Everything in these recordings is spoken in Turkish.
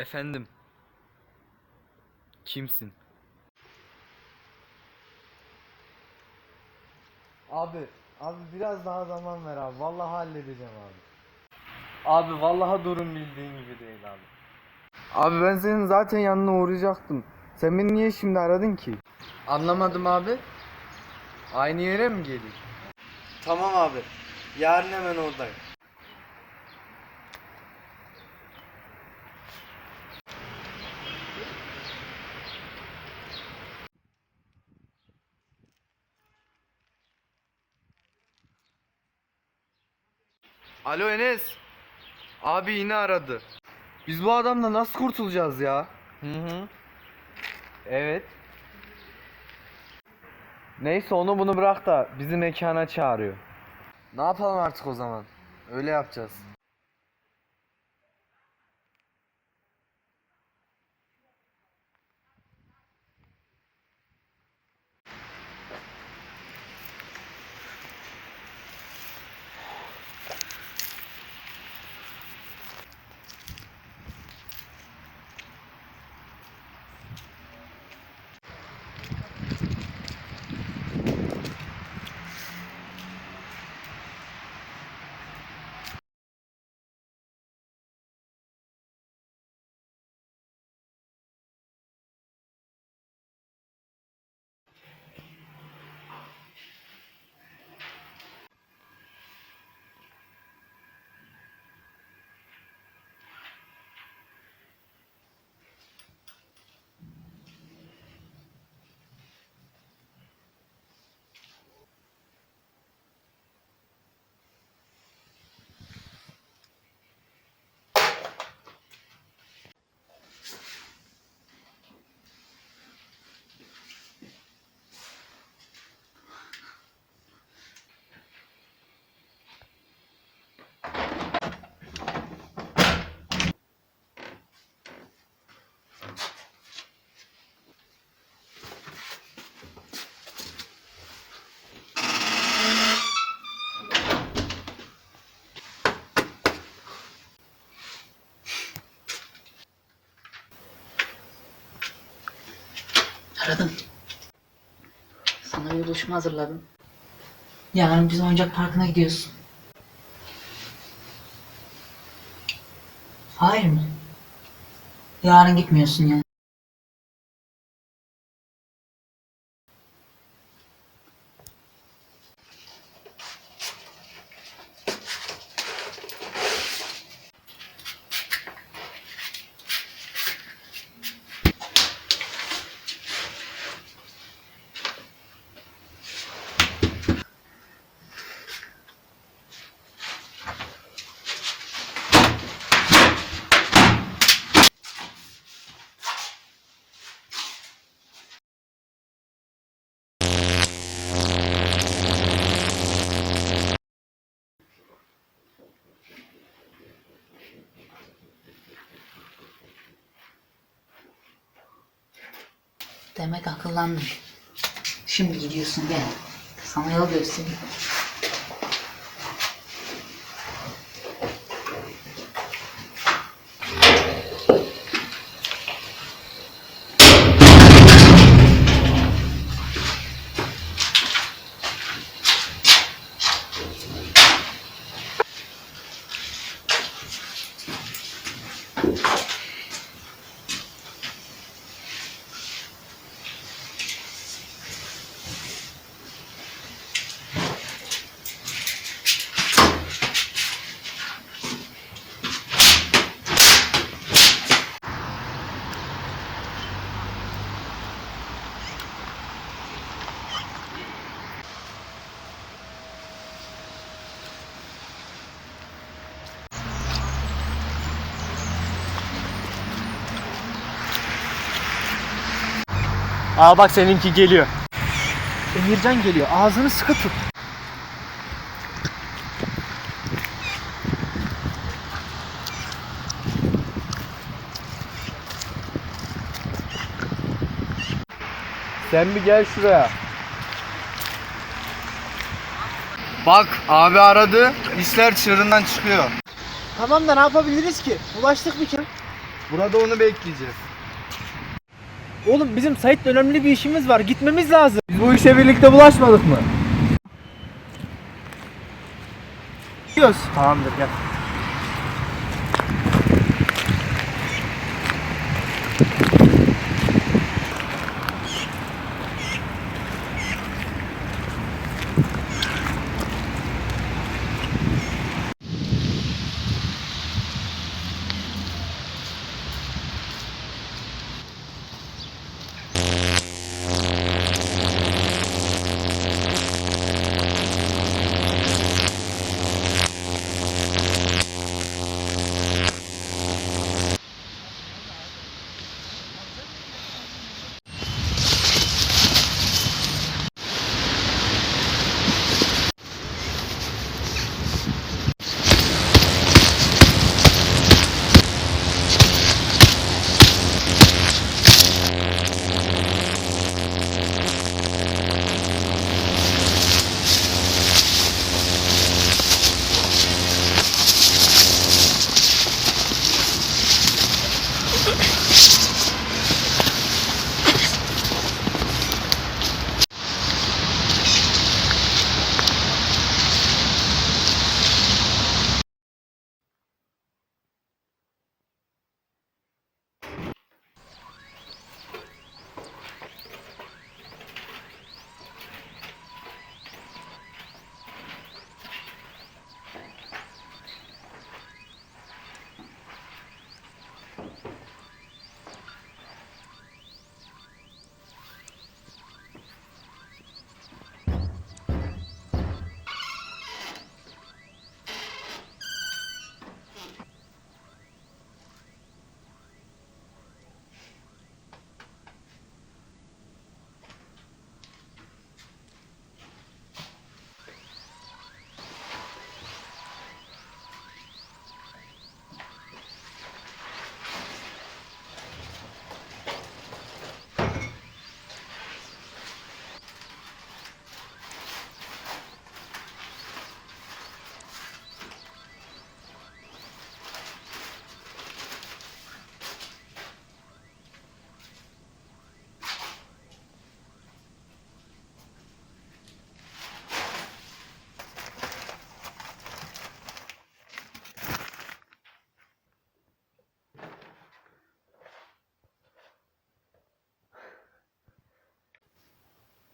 Efendim. Kimsin? Abi, abi biraz daha zaman ver abi. Vallahi halledeceğim abi. Abi vallahi durum bildiğin gibi değil abi. Abi ben senin zaten yanına uğrayacaktım. Sen beni niye şimdi aradın ki? Anlamadım abi. Aynı yere mi geliyor? Tamam abi. Yarın hemen oradayım. Alo Enes. Abi yine aradı. Biz bu adamla nasıl kurtulacağız ya? Hı hı. Evet. Neyse onu bunu bırak da bizi mekana çağırıyor. Ne yapalım artık o zaman? Öyle yapacağız. Aradım. Sana bir buluşma hazırladım. Yarın biz oyuncak parkına gidiyoruz. Hayır mı? Yarın gitmiyorsun yani. Demek akıllandın. Şimdi gidiyorsun gel. Sana yol göstereyim. Aa bak seninki geliyor. Emircan geliyor. Ağzını sıkı tut. Sen bir gel şuraya. Bak abi aradı. İşler çığırından çıkıyor. Tamam da ne yapabiliriz ki? Ulaştık bir kere. Burada onu bekleyeceğiz. Oğlum bizim Sait'le önemli bir işimiz var. Gitmemiz lazım. Biz bu işe birlikte bulaşmadık mı? Gidiyoruz. Tamamdır gel.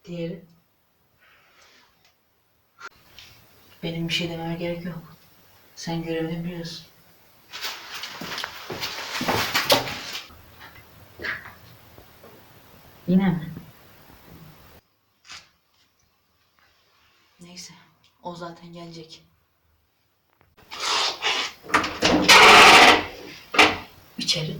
Diğeri. Benim bir şey dememe gerek yok. Sen görevini biliyorsun. Yine mi? Neyse. O zaten gelecek. İçeri.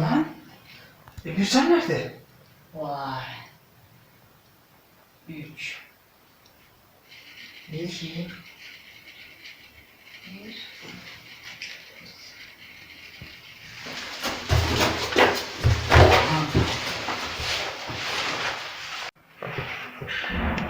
Lan? E Gülşen nerede? Vay. Üç. İki. Bir. Aha.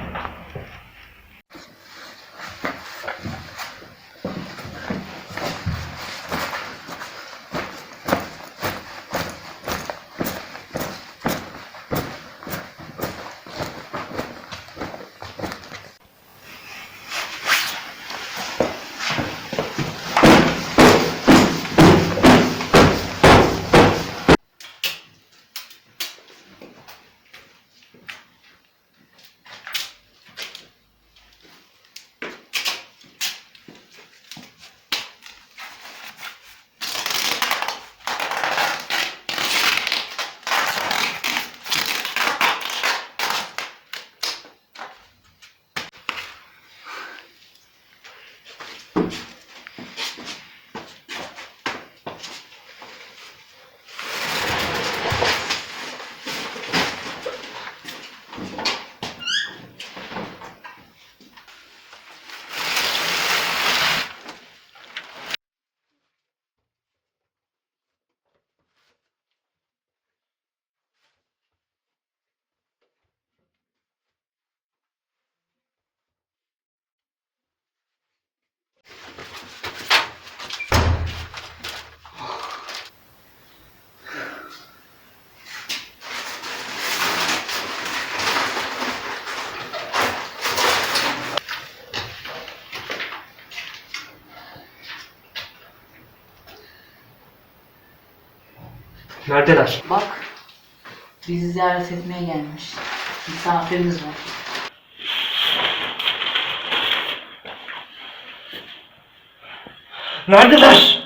Neredeler? Bak. Bizi ziyaret etmeye gelmiş. Misafirimiz var. Neredeler?